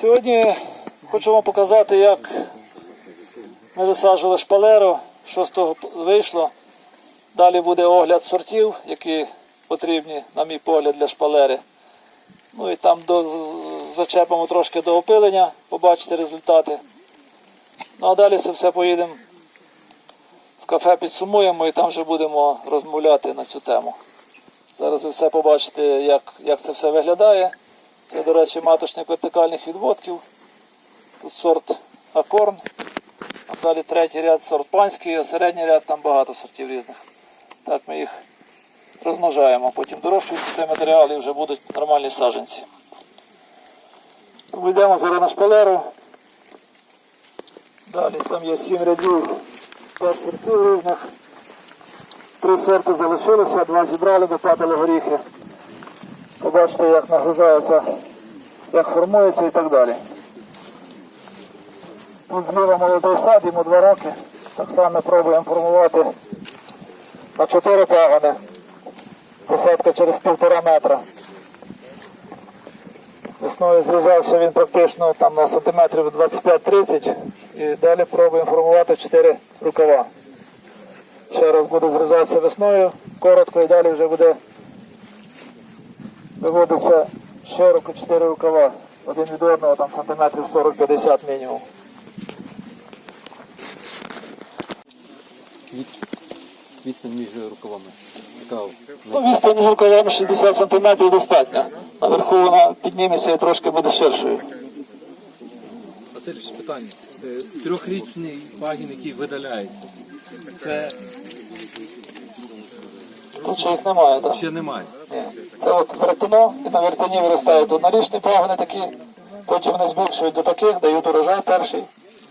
Сьогодні хочу вам показати, як ми висаджували шпалеру, що з того вийшло. Далі буде огляд сортів, які потрібні, на мій погляд, для шпалери. Ну і там до, зачепимо трошки до опилення, побачите результати. Ну а далі це все поїдемо в кафе, підсумуємо і там вже будемо розмовляти на цю тему. Зараз ви все побачите, як, як це все виглядає. Це, до речі, маточник вертикальних відводків. Тут сорт акорн. А далі третій ряд сорт панський, а середній ряд там багато сортів різних. Так ми їх розмножаємо. Потім дорощуються цей матеріал і вже будуть нормальні саджанці. Ми зараз на шпалеру. Далі там є сім рядів, п'ять сортів різних. Три сорти залишилося, два зібрали, допадали горіхи. Побачите, як нагружається, як формується і так далі. Тут зліва молодий сад, йому два роки. Так само пробуємо формувати на чотири пагони. Посадка через півтора метра. Весною зрізався він практично там на сантиметрів 25-30 і далі пробуємо формувати 4 рукава. Ще раз буде зрізатися весною, коротко і далі вже буде виводиться широко 4 рукава. Один від одного там сантиметрів 40-50 мінімум. Від, відстань між рукавами. Ну, відстань між рукавами 60 сантиметрів достатньо. Наверху вона підніметься і трошки буде ширшою. Васильович, питання. Е, Трьохрічний пагін, який видаляється. Це Тут ще їх немає, так? ще немає. Це от вертино, і на вертині виростають однорічні пагони такі, потім вони збільшують до таких, дають урожай перший,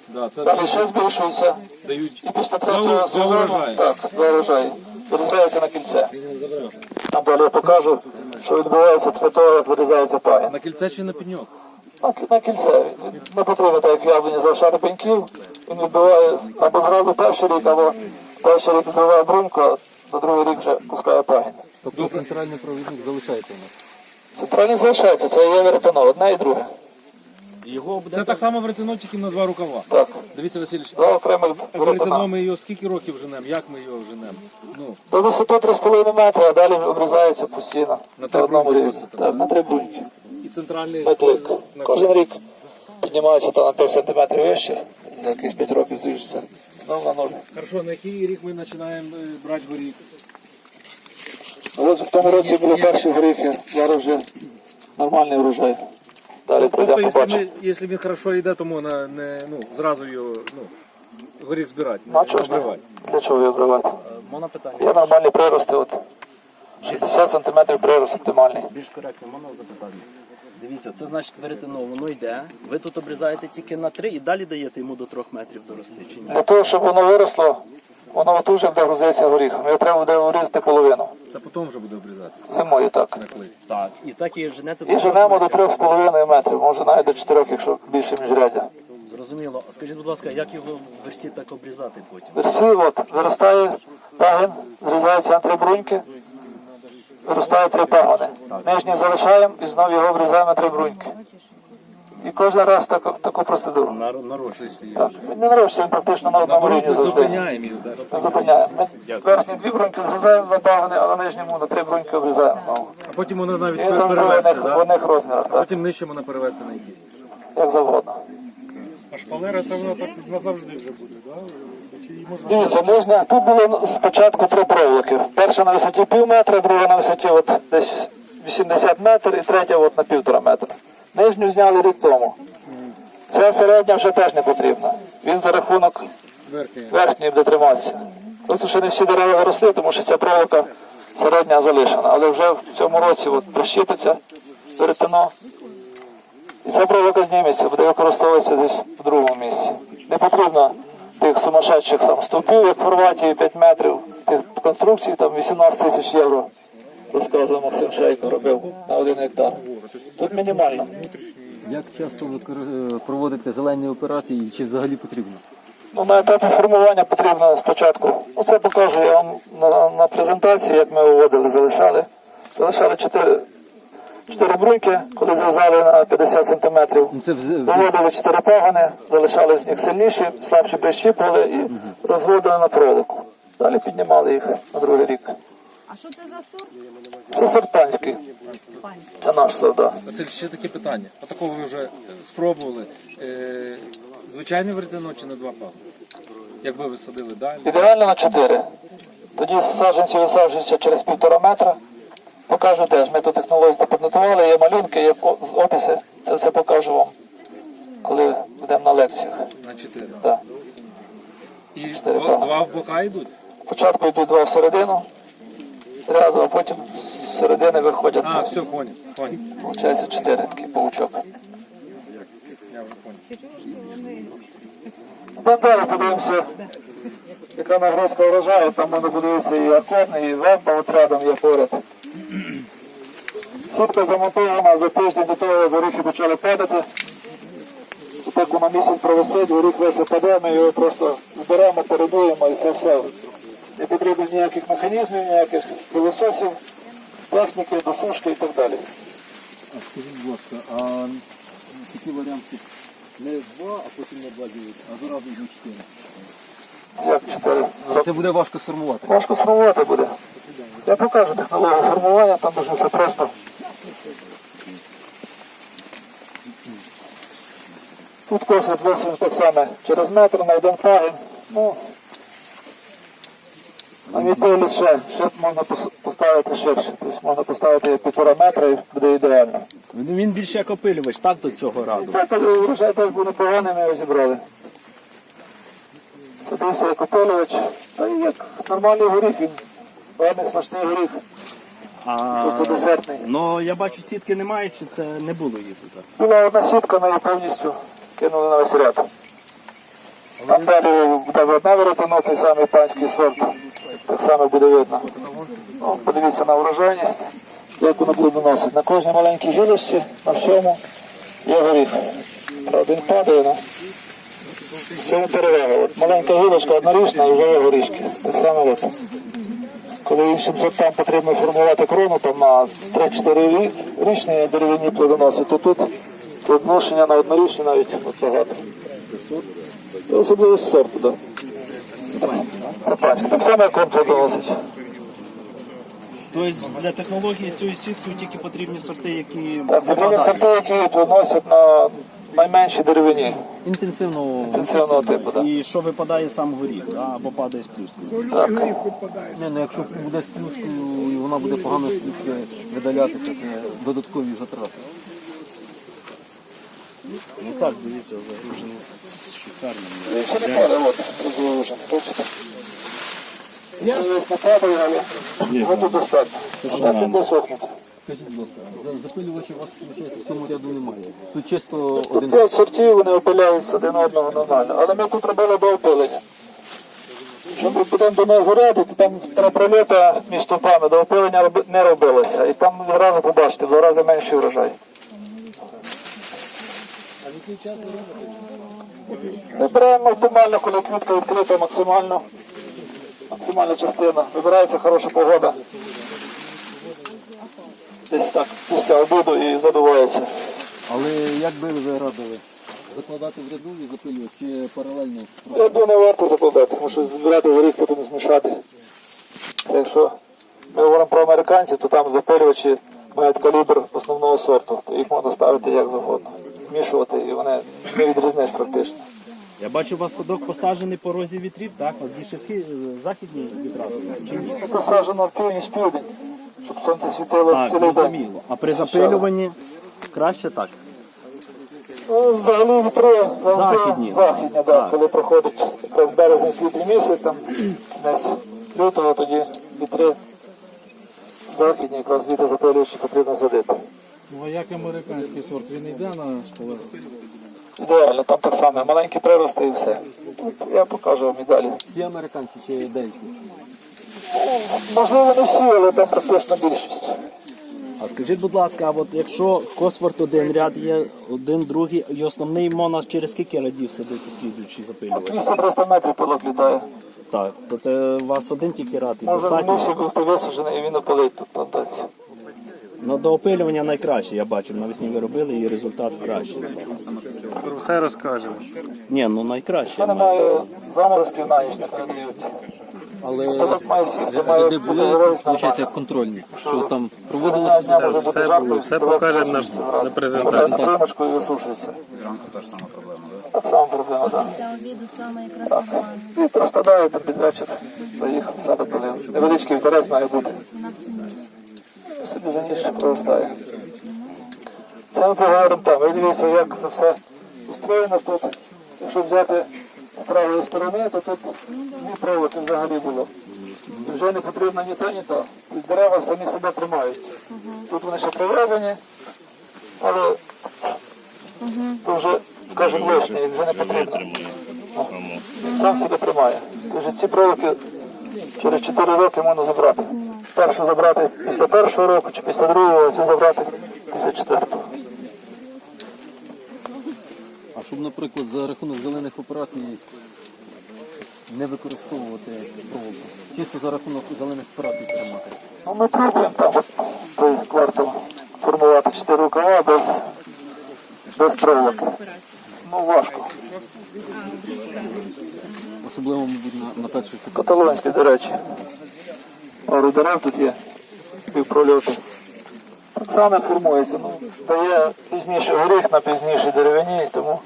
Да, це далі ще збільшуються. дають І після третього сезону так, два урожаї. Вирізаються на кільце. Там далі я покажу, що відбувається після того, як вирізається пагін. На кільце чи на пеньок? На, на кільце. Не потрібно так, як яблуні залишати пеньків. Він відбиває або зразу перший рік, або перший рік відбиває бруньку, а на другий рік вже пускає пагін. Тобто центральний провідник залишається у нас. Центральний залишається, це є веретено, одне і друге. Його Це так само веретено, тільки на два рукава. Так, Дивіться, Васильович, два окремих веретено ми його скільки років женемо, як ми його женемо? Ну, До висоти 3,5 метри, а далі обрізається постійно. На три На одному бруньки рівні. просто, Так, на три бруньки. і центральний Метлик. на- Кожен рік піднімається там на 5 см вище, за якісь 5 років збільшиться. Ну, на нуль. Хорошо, на який рік ми починаємо е, брати горіх? Ну, От в тому році були перші горіхи, зараз вже нормальний врожай. Далі Тобто, пройдемо якщо, побачимо. якщо він хорошо йде, то можна не, ну, зразу його ну, горіх збирати, Ну, а не чого ж не? обривати. Для чого її обривати? Можна питання? Є нормальні прирости, от 60 см прирост оптимальний. Більш коректно, можна запитання? Дивіться, це значить веретено, воно йде. Ви тут обрізаєте тільки на 3 і далі даєте йому до 3 метрів дорости чи ні? Для того, щоб воно виросло, воно от буде грузитися горіхом. Його треба буде урізати половину. Це потім вже буде обрізати Зимою так. Так. І так і женете І женемо до 3,5 метрів, може навіть до 4, якщо більше міжряддя. Зрозуміло. А скажіть, будь ласка, як його в версі так обрізати потім? Версі, от, виростає пагін, зрізається на три бруньки, виростає три пагони. Нижній залишаємо і знову його обрізаємо на три бруньки. І кожен раз таку, таку процедуру. На, нарощується. Так. Він не нарощується, він практично на одному рівні завжди. зупиняємо да. Зупиняємо. Ми верхні дві бруньки зрізаємо на пагони, а на нижньому на три бруньки обрізаємо. А потім воно навіть І завжди в перевести, одних, в да? одних розмірах, а так, потім нижче можна перевести на якісь. як завгодно. А шпалера це вона так назавжди вже буде, да? Чи її можна Дивіться, можна. Тут було спочатку три проволоки. Перша на висоті пів метра, друга на висоті от десь 80 метрів і третя от на півтора метра. Нижню зняли рік тому. Ця середня вже теж не потрібна. Він за рахунок верхньої буде триматися. Просто ще не всі дерева виросли, тому що ця проволока середня залишена. Але вже в цьому році от прищепиться веретено. І ця проволока зніметься, буде використовуватися десь в другому місці. Не потрібно тих сумасшедших там стовпів, як в Хорватії 5 метрів, тих конструкцій, там 18 тисяч євро. Розказував Максим Шейко, робив на один гектар. Тут мінімально. Як часто ви е, проводите зелені операції і чи взагалі потрібно? Ну, на етапі формування потрібно спочатку. Ну, це покажу я вам на, на презентації, як ми виводили, залишали. Залишали 4, чотири бруньки, коли зв'язали на 50 сантиметрів. Ну, Виводили чотири пагани, залишали з них сильніші, слабші прищіпували і розводили на проволоку. Далі піднімали їх на другий рік. А що це за сорт? Це сорт панський. Це наш сорт, да. Василь, ще таке питання. Отакого ви вже спробували. Е, звичайне веретено чи на два пагони? Якби ви садили далі? Ідеально на 4. Тоді саджанці висаджуються через півтора метра. Покажу теж. Ми ту технологію запатентували, є малюнки, є описи. Це все покажу вам, коли будемо на лекціях. На чотири. Да. І Чотири два, пагони. два в бока йдуть? Спочатку йдуть два всередину ряду, а потім з середини виходять. А, все, поняв. Получається чотири такий паучок. Далі подивимося, яка нагрузка врожаю, там можна подивитися і акорни, і вебба от рядом є поряд. Сітка замонтована за тиждень до того, як горіхи почали падати. Так воно місяць провисить, горіх весь опаде, ми його просто зберемо, передуємо і все все. Не потрібно ніяких механізмів, ніяких пилососів, техніки, досушки і так далі. А скажіть, будь ласка, а такі варіанти не два, а потім на два ділити, а зразу на чотири. Як чотири? Це буде важко сформувати. Важко сформувати буде. Я покажу технологію формування, там дуже все просто. Тут косить висунуть так само через метр на один пагін. Ну, на мій ще, ще можна поставити ширше. Тобто можна поставити півтора метра і буде ідеально. Ну, Він більше як опилювач, так до цього раду. Так, врожай теж був непоганий, ми його зібрали. Садився як опилювач, та і як нормальний горіх, він гарний смачний горіх, А, просто десертний. ну я бачу, сітки немає, чи це не було її тут? Була одна сітка, ми її повністю кинули на весь ряд. Там далі буде одне веретено, цей самий панський сорт. Так само буде видно. Ну, подивіться на врожайність, як воно буде доносити. На кожній маленькій жилості, на всьому є горіх. Правда, він падає, ну. В цьому перевага. От маленька гілочка однорічна і вже є горішки. Так само от. Коли іншим сортам потрібно формувати крону там на 3-4 річні дерев'яні плодоноси, то тут плодоношення на однорічні навіть от багато. Це особливість сорту, так. Це панське. Так само, як он плодоносить. Тобто для технології з цією сіткою тільки потрібні сорти, які Так, потрібні сорти, які плодоносять на найменшій деревині Інтенсивно інтенсивного типу. Да. і що випадає сам горіх, да? або падає з плюскою. Так. Не, ну якщо буде з плюскою і вона буде погано з плюскою видаляти, то це додаткові затрати. Ну так, дивіться, загружений з шикарним. Ще не падає, от, розложений, бачите? Тут достатньо. Так не сохне. Скажіть, будь ласка, запилювачів у вас виходить, в цьому ряду немає. Тут чисто один П'ять сортів, вони опиляються один одного нормально. Але ми тут робили до опилення. Щоб ми підемо до нас ряду, то там треба проліта між стовпами, до опилення не робилося. І там одразу побачите, в два рази менший врожай. Вибираємо оптимально, коли квітка відкрита максимально. Максимальна частина. Вибирається хороша погода. Десь так, після обіду і задувається. Але як би ви радили? Закладати в ряду і запилювати чи паралельно? Думаю, не варто закладати, тому що збирати горіх потім змішати. Це якщо ми говоримо про американців, то там запилювачі мають калібр основного сорту, то їх можна ставити як завгодно. Змішувати і вони не відрізниш практично. Я бачу, у вас садок посаджений по розі вітрів, так? У вас більше схід... західні вітра чи ні? Посаджено північ південь, щоб сонце світило Так, цілий день. зрозуміло. А при запилюванні краще так. Ну, взагалі вітри завжди Західні. західні, да, Так. коли проходить якраз березень квітень місяць, там десь лютого тоді вітри західні, якраз вітер запилюючи потрібно садити. Ну а як американський сорт, він йде на шпалеру? Ідеально, там так само, маленькі прирости і все. Я покажу вам і далі. Всі американці чи деякі? Можливо, не всі, але там практично більшість. А скажіть, будь ласка, а от якщо Косфорд один ряд є, один, другий, і основний мона через скільки рядів сидить слідуючий запилювач? 200-300 метрів пилок літає. Так, то це у вас один тільки ряд і Може достатньо. бути висаджений і він опалить тут плантацію. Ну, до опилювання найкраще, я бачив. Навесні ви робили і результат кращий. Про все розкажемо. Ні, ну найкраще. Немає заморозків на ніч не передають. Але де були, виходить, контрольні, що там проводилося. бути все було, все покажемо на- на презентації. Зранку теж сама проблема, так? Так само проблема, так. Після обіду саме якраз нормально. Вітер спадає там під вечір. Доїхав, все допилив. Невеличкий вітерець має бути. Вона всю ніч. Собі за ніч проростає. Це ми поговоримо там. Ви дивіться, як це все устроєно тут. Якщо взяти з правої сторони, то тут дві проволоки взагалі було. І вже не потрібно ні те, ні то. І дерева самі себе тримають. Тут вони ще прив'язані, але то вже, скажімо, лишнє, їх вже не потрібно. Сам себе тримає. Тож ці проволоки через 4 роки можна забрати. Першу забрати після першого року чи після другого, а цю забрати після четвертого. А щоб, наприклад, за рахунок зелених операцій не використовувати проволоку. Чисто за рахунок зелених операцій тримати. Ну, ми пробуємо там от, той квартал формувати чотири рукава без, без проволоки. Ну, важко. Особливо, мабуть, на, на перших Каталонське, до речі. Пару дерев тут є, півпрольоту. Так само формується. Ну, дає пізніше горіх на пізнішій деревині, тому,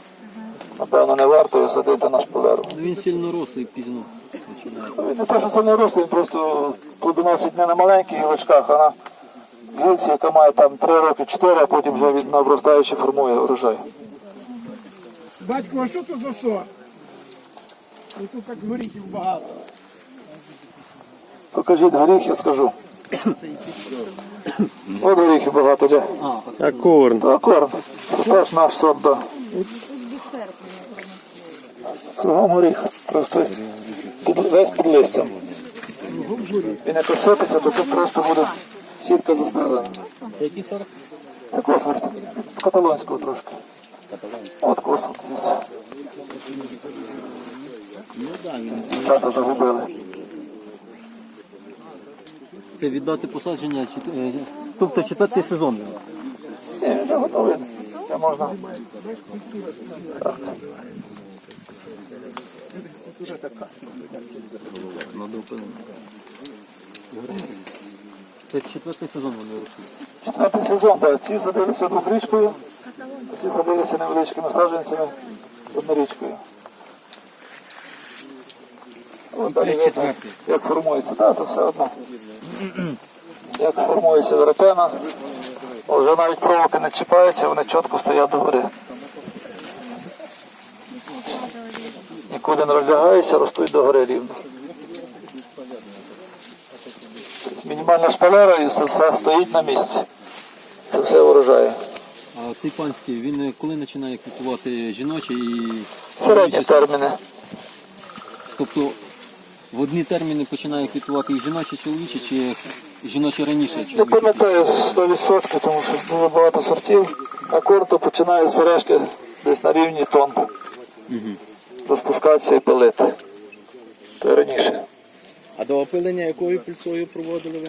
напевно, не варто його садити на шпалеру. Ну, Він сильно рослий пізно починає. Ну, Він не те, що не рослий, він просто плодоносить не на маленьких гілочках, а на гілці, яка має там 3 роки, 4, а потім вже від на обростаючи формує урожай. Батько, а що то за сорт? Ну, Тут так горіхів багато. Покажіть горіх, я скажу. От горіхів багато де. Акорн. Акорн. Це теж наш сорт, да. Кругом горіх. Просто весь під листям. Він як обсипеться, то тут просто буде сітка заснелена. Який сорт? Це космос. Каталонського трошки. От дивіться. Дівчата загубили. Це віддати посадження, е, тобто четвертий сезон. Ні, вже готовий. Це можна. Це четвертий сезон вони рушили. Четвертий сезон, так. Ці садилися двохрічкою, ці садилися невеличкими саджанцями однорічкою. От далі як формується, так, це все одно. Як формується веретена, вже навіть провоки не чіпаються, вони чітко стоять догори. Нікуди не розлягаються, ростуть догори рівно. Тобто мінімальна шпалера і все, все стоїть на місці. Це все врожає. А цей панський, він коли починає квітувати жіночі і Середні терміни. Тобто в одні терміни починає квітувати і жіночі, і чоловічі, чи жіночі раніше? Не чоловічі? пам'ятаю 100%, тому що дуже багато сортів. Акорд то починає сережки десь на рівні тон. Розпускатися і пилити. То раніше. А до опилення якою пільцою проводили ви?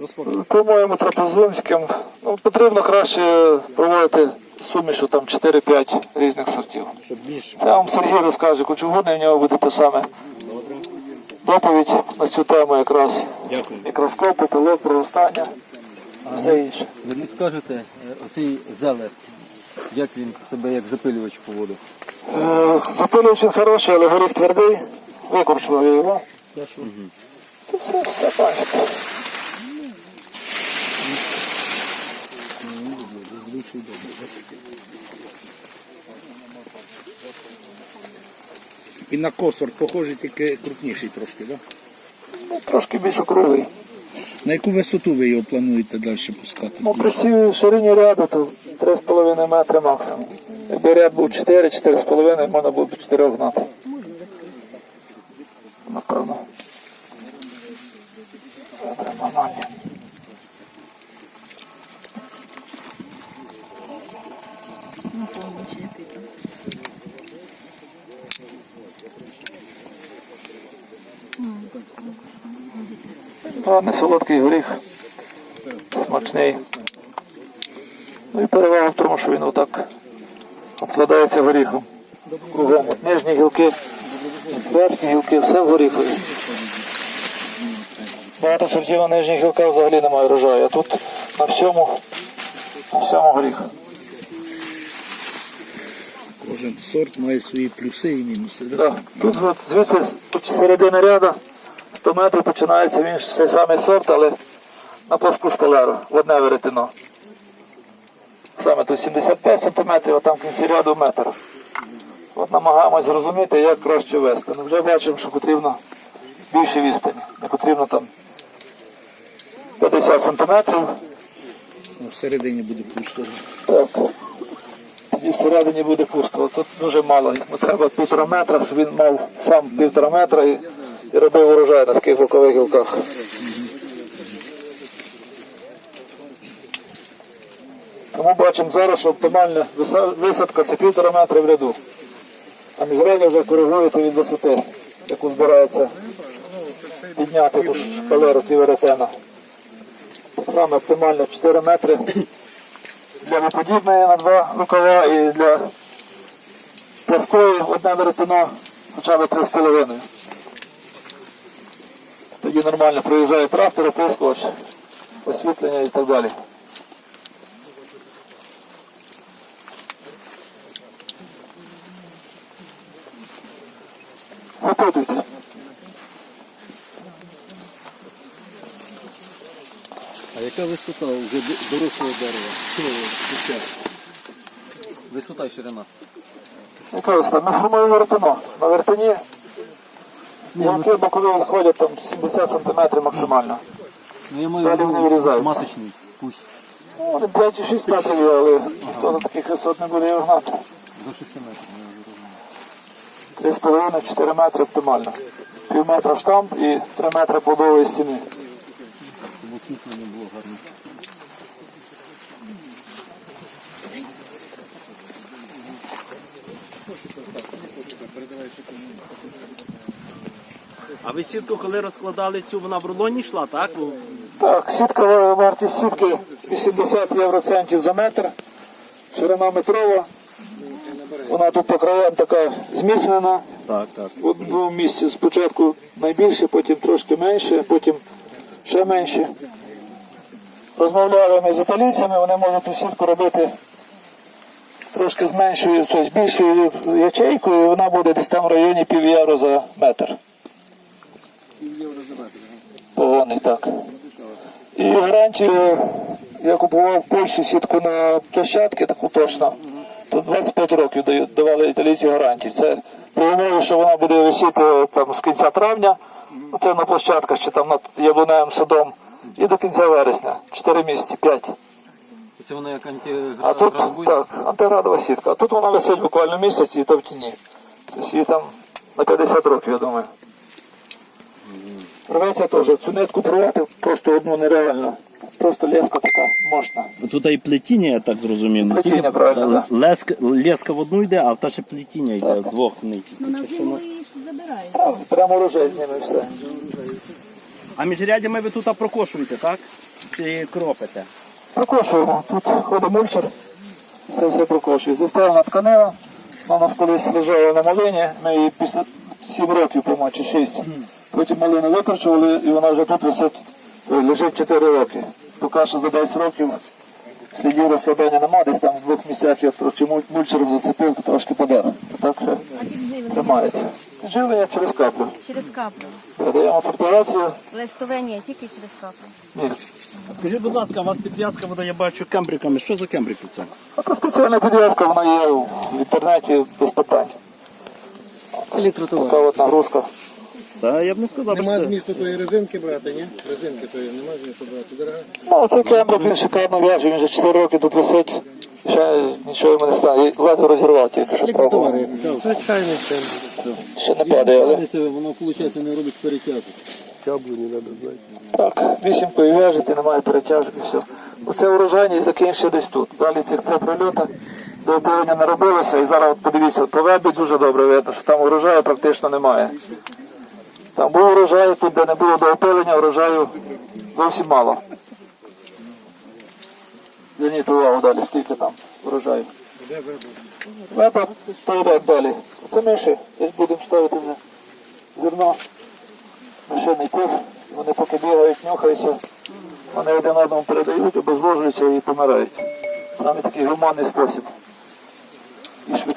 Косфор. По-моєму, трапезунським. Ну, потрібно краще проводити сумішу там 4-5 різних сортів. Щоб більш Це вам Сергій розкаже, кучугодний в нього буде те саме. Доповідь на цю тему якраз. Дякую. Мікроскопи, пилок, проростання, все інше. Ви мені скажете, е, оцей зелер, як він себе як запилювач поводив? Е, Запилювач він хороший, але горіх твердий. Викорчував його. Це все, все панське. І на косор похожий, тільки крупніший трошки, так? Ну, трошки більш округлий. На яку висоту ви його плануєте далі пускати? Ну, при цій ширині ряду то 3,5 метри максимум. Якби ряд був 4, 4,5, можна було б 4 гнати. Напевно. Добре, нормально. Гарний солодкий горіх, смачний. Ну і перевага в тому, що він отак обкладається горіхом. Кругом. От нижні гілки, верхні гілки, все в горіхові. Багато сортів на нижніх гілках взагалі немає врожаю, а тут на всьому, на всьому горіх. Кожен сорт має свої плюси і мінуси. да? Да. Тут от, звідси середини ряду 100 метрів починається він ж цей самий сорт, але на плоску шпалеру, в одне веретено. Саме тут 75 сантиметрів, а там в кінці ряду метр. От намагаємось зрозуміти, як краще вести. Ну вже бачимо, що потрібно більше відстані. Не потрібно там 50 сантиметрів. Ну, Всередині буде пусто. Так. Тоді всередині буде пусто. Тут дуже мало. Йому треба півтора метра, щоб він мав сам півтора метра і, і робив урожай на таких бокових гілках. Тому бачимо зараз, що оптимальна висадка це півтора метра в ряду. А міжрядя вже коригуєте від висоти, яку збирається підняти ту шпалеру ті веретена. Саме оптимально 4 метри для виподібної на два рукава і для плоскої одне веретено хоча б 3,5. Тоді нормально проїжджає трактор, опускувач, освітлення і так далі. Запитуйте. А яка висота вже дорослого дерева? Куща? Висота і ширина. Яка ось там? Ми формуємо веретено. На вертині гілки бокові відходять там 70 см максимально. Ну я маю Далі вони вирізаються. маточний кущ Ну, вони 5 чи 6 метрів є, але хто на таких висот не буде його гнати. до 6 метрів. я вже розумію. 3,5-4 метри оптимально. Пів метра штамп і 3 метри плодової стіни. Щоб освітлення було гарне. А ви сітку, коли розкладали цю, вона в рулоні йшла, так? Ну, Так, сітка, вартість сітки 80 євроцентів за метр. Ширина метрова. Вона тут по краям така зміцнена. Так, так. В одному місці спочатку найбільше, потім трошки менше, потім ще менше. Розмовляли ми з італійцями, вони можуть ту сітку робити трошки з меншою, тобто з більшою ячейкою, і вона буде десь там в районі пів євро за метр. Погони, так. І гарантію я купував в Польщі сітку на площадки, таку точно. То 25 років давали італійці гарантії. Це при умові, що вона буде висіти там з кінця травня, це на площадках чи там над яблуневим садом, і до кінця вересня. 4 місяці, 5. Це вона як А тут так, антиградова сітка. А тут вона висить буквально місяць і то в тіні. Тобто її там на 50 років, я думаю. Рветься теж. Цю нитку порвати просто одну нереально. Просто леска така мощна. Тут і плетіння, я так зрозумів. Плетіння, тільки- правильно, да. Леска, леска в одну йде, а та ще плетіння йде в двох нитів. Ну на зиму її ж забирають. Прямо урожай з ними все. А між рядями ви тут прокошуєте, так? Чи кропите? Прокошуємо. Тут ходить мульчер. Це все прокошує. Заставлена тканина. Вона нас колись лежала на малині. Ми її після 7 років, по чи 6. Потім малину викорчували і вона вже тут висить, лежить 4 роки. Поки що за 10 років слідів розкладання нема, десь там в двох місцях я трохи мульчером зацепив, то трошки подер. Так що тримається. Підживлення через каплю. через каплю. Передаємо фортурацію. Листове тільки через каплю. Ні. Скажіть, будь ласка, у вас підв'язка, вода, я бачу кембриками. Що за кембрики це? А то спеціальна підв'язка, вона є в інтернеті без питань. Електротовар. Така от нагрузка. Та я б не сказав, що Нема це. змісту тої резинки брати, ні? Резинки тої нема змісту брати. Дорога. Ну, цей кембрик він шикарно в'яже, він вже 4 роки тут висить. Ще нічого йому не стане. Ледве розірвав тільки що пробував. Звичайний центр. Ще не падає, але Це воно, виходить, не робить перетягу. Чаблу не треба знати. так, вісімкою в'яжете, немає перетяжок і все. Оце урожайність закінчив десь тут. Далі цих три прильоти до опилення не робилося. І зараз от подивіться, по вебі дуже добре видно, що там урожаю практично немає. Там був урожай, тут де не було до опилення, урожаю зовсім мало. Зверніть увагу далі, скільки там врожаю. Мета то йде далі. Це миші. Десь будемо ставити вже зерно. Мишиний тиф. Вони поки бігають, нюхаються, вони один одному передають, обезвожуються і помирають. Саме такий гуманний спосіб. І.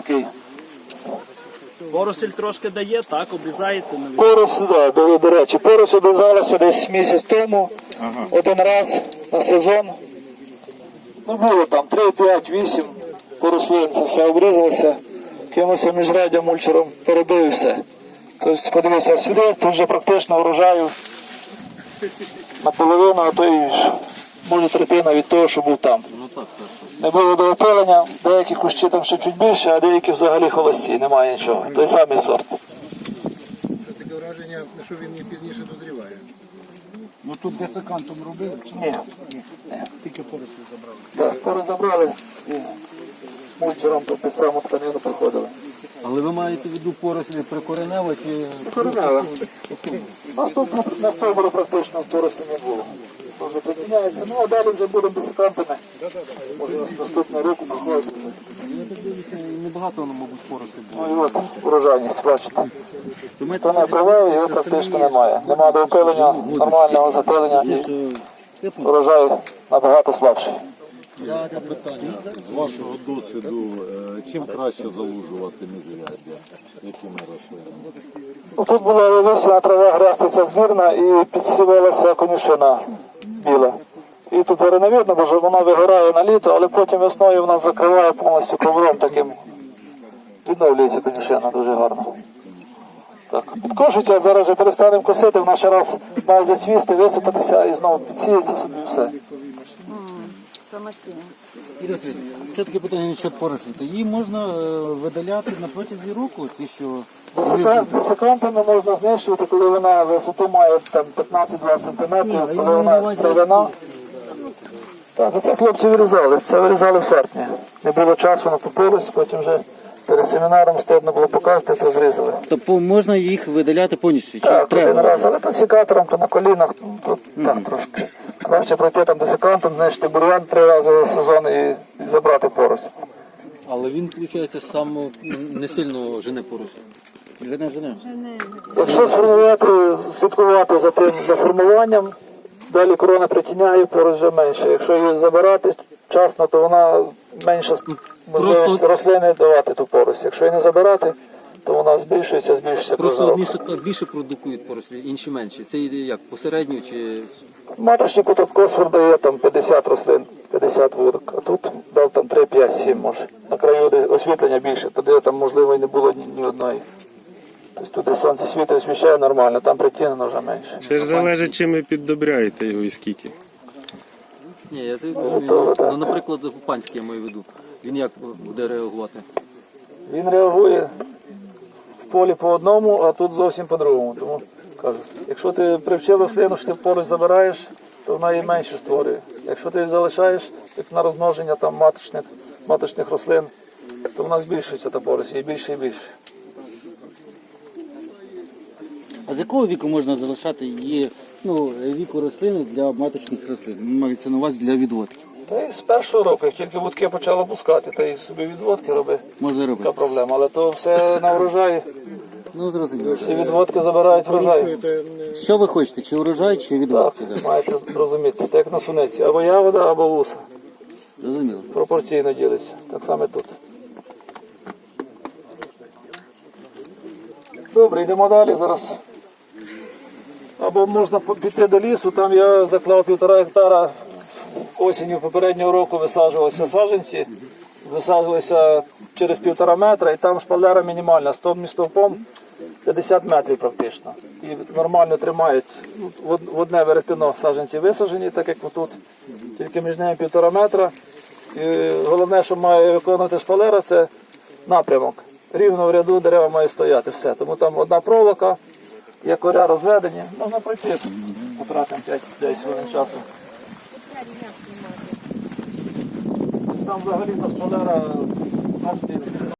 Поросель трошки дає, так, обрізаєте нові. Порос, да, до, до речі, порос обрізалася десь місяць тому, один раз на сезон. Ну було там 3, 5, 8 порослин, це все обрізалося, кинулося міжрадям мульчером, перебив і все. Тобто подивився сюди, тут вже практично врожаю наполовину, а то й може третина від того, що був там. Ну так, так. Не було до опилення, деякі кущі там ще чуть більше, а деякі взагалі холості, немає нічого. Той самий сорт. Таке враження, що він і пізніше дозріває. Ну тут десикантом робили. чи? Ні. Тільки порослі забрали. Так, порозабрали і мульчером під саму тканину приходили. Але ви маєте в виду порослі прикоренева чи Коренева. Наступно на стовбуру практично порослі не було. Дуже припиняється. Ну а далі вже будемо десикантами. Може нас наступного року приходити. небагато воно, мабуть, порослі було. Ну і от урожайність, бачите. То ми То його практично немає. Нема до опилення, нормального запилення і урожай набагато слабший. З вашого досвіду, е, чим краще залужувати міжряддя? Якими рослинами? Ну, Тут була вивісена трава грастиця збірна і підсівалася конюшина біла. І тут гори не видно, бо вона вигорає на літо, але потім весною вона закриває повністю ковром таким. Відновлюється конюшина дуже гарно. Так, підкошується, зараз вже перестанемо косити, вона ще раз має зацвісти, висипатися і знову підсіється собі все. Ще таке питання щодо порослі. Її можна е, видаляти на протязі року, ті, що Десикантами можна знищувати, коли вона висоту має 15-20 см, коли вона травяна. Так, оце хлопці вирізали. Це вирізали в серпні. Не було часу на попились, потім вже перед семінаром стидно було показати, то зрізали. Тобто можна їх видаляти повністю? Так, один раз, але то секатором, то на колінах, ну, то так трошки. Краще пройти там десикантом, знищити бур'ян три рази за сезон і, і забрати порость. Але він, виходить, сам не сильно жене порослі. Жене, жене. Якщо сформувати, слідкувати за тим за формуванням, далі корона притіняє, порость вже менше. Якщо її забирати вчасно, то вона менше можливість Просто- рослини давати ту порость. Якщо її не забирати, то вона збільшується, збільшується Просто одні сорта більше продукують порослі, інші менше. Це йде як посередньо чи Маточнику тут косфор дає там 50 рослин, 50 вудок, а тут дав там 3, 5, 7 може. На краю освітлення більше, туди там можливо і не було ні, ні одної. Тобто туди сонце світить, освіщає нормально, там притінено вже менше. Це ж залежить, чим ви піддобряєте його і скільки. ні, я це розумію. так. Ну, наприклад, панський я маю в виду. Він як буде реагувати? Він реагує в полі по одному, а тут зовсім по-другому. Тому кажуть, якщо ти привчив рослину, що ти поруч забираєш, то вона її менше створює. Якщо ти її залишаєш як на розмноження там маточних, маточних рослин, то вона збільшується та порость, і більше і більше. А з якого віку можна залишати її ну, віку рослини для маточних рослин? Мається на увазі для відводки. Та й з першого року, як тільки вудки почали пускати, то й собі відводки роби. Така робити. проблема. Але то все на врожаї. Ну зрозуміло. Всі відводки забирають врожай. Що ви хочете? Чи урожай, чи Так, відводки? Да. маєте розуміти. Так як на суниці. Або ягода, або вуса. Зрозуміло. пропорційно ділиться. Так само тут. Добре, йдемо далі зараз. Або можна піти до лісу, там я заклав півтора гектара осінню попереднього року висаджувалися саджанці, висаджувалися через півтора метра, і там шпалера мінімальна, стовп стовпом 50 метрів практично. І нормально тримають. В одне веретено саджанці висаджені, так як отут, тільки між ними півтора метра. І головне, що має виконувати шпалера, це напрямок. Рівно в ряду дерева має стояти все. Тому там одна проволока, є коря розведені, можна пройти. Потратимо 5 хвилин часу. Там взагалі та шпалера, бачите,